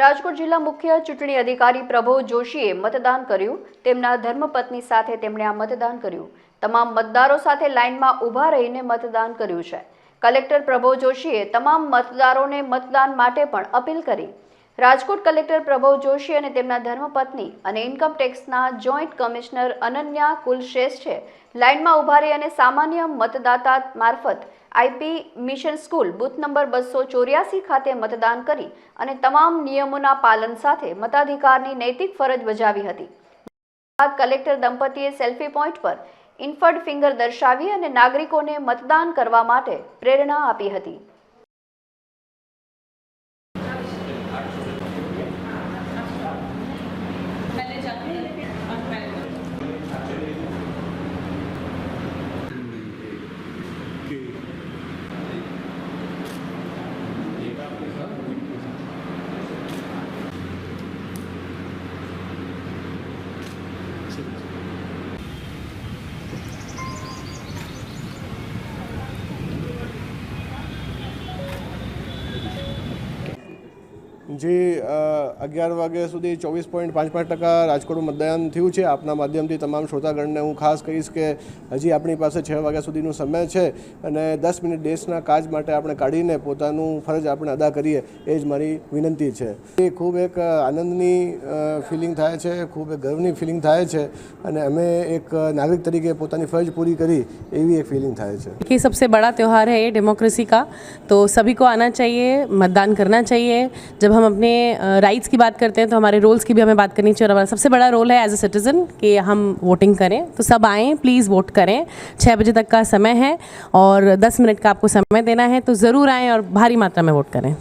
રાજકોટ જિલ્લા મુખ્ય ચૂંટણી અધિકારી પ્રભવ જોશીએ મતદાન કર્યું. તેમના ધર્મપત્ની સાથે તેમણે આ મતદાન કર્યું. તમામ મતદારો સાથે લાઇનમાં ઊભા રહીને મતદાન કર્યું છે. કલેક્ટર પ્રભવ જોશીએ તમામ મતદારોને મતદાન માટે પણ અપીલ કરી. રાજકોટ કલેક્ટર પ્રભવ જોશી અને તેમના ધર્મપત્ની અને ઇન્કમ ટેક્સના જોઈન્ટ કમિશનર અનન્યા કુલશ્રેષ્ઠે લાઇનમાં ઊભા રહી અને સામાન્ય મતદાતા મારફત IP mission school booth number બસો ચોર્યાસી ખાતે મતદાન કરી અને તમામ નિયમોના પાલન સાથે મતાધિકારની નૈતિક ફરજ બજાવી હતી. બાદ કલેક્ટર દંપતીએ સેલ્ફી પોઈન્ટ પર ઇન્ફર્ડ ફિંગર દર્શાવી અને નાગરિકોને મતદાન કરવા માટે પ્રેરણા આપી હતી. જે અ, અગિયાર વાગ્યા સુધી ચોવીસ પોઈન્ટ પાંચ પાંચ ટકા રાજકોટનું મતદાન થયું છે આપના માધ્યમથી તમામ શ્રોતાગણને હું ખાસ કહીશ કે હજી આપણી પાસે છ વાગ્યા સુધીનો સમય છે અને દસ મિનિટ દેશના કાજ માટે આપણે કાઢીને પોતાનું ફરજ આપણે અદા કરીએ એ જ મારી વિનંતી છે એ ખૂબ એક આનંદની ફિલિંગ થાય છે ખૂબ એક ગર્વની ફિલિંગ થાય છે અને અમે એક નાગરિક તરીકે પોતાની ફરજ પૂરી કરી એવી એક ફિલિંગ થાય છે कि सबसे बड़ा त्यौहार है ये डेमोक्रेसी का तो सभी को आना चाहिए मतदान करना चाहिए जब हम अपने राइट्स की बात करते हैं तो हमारे रोल्स की भी हमें बात करनी चाहिए। और हमारा सबसे बड़ा रोल है एज ए सिटीज़न कि हम वोटिंग करें। तो सब आएँ प्लीज़ वोट करें। छः बजे तक का समय है और दस मिनट का आपको समय देना है तो ज़रूर आएँ और भारी मात्रा में वोट करें।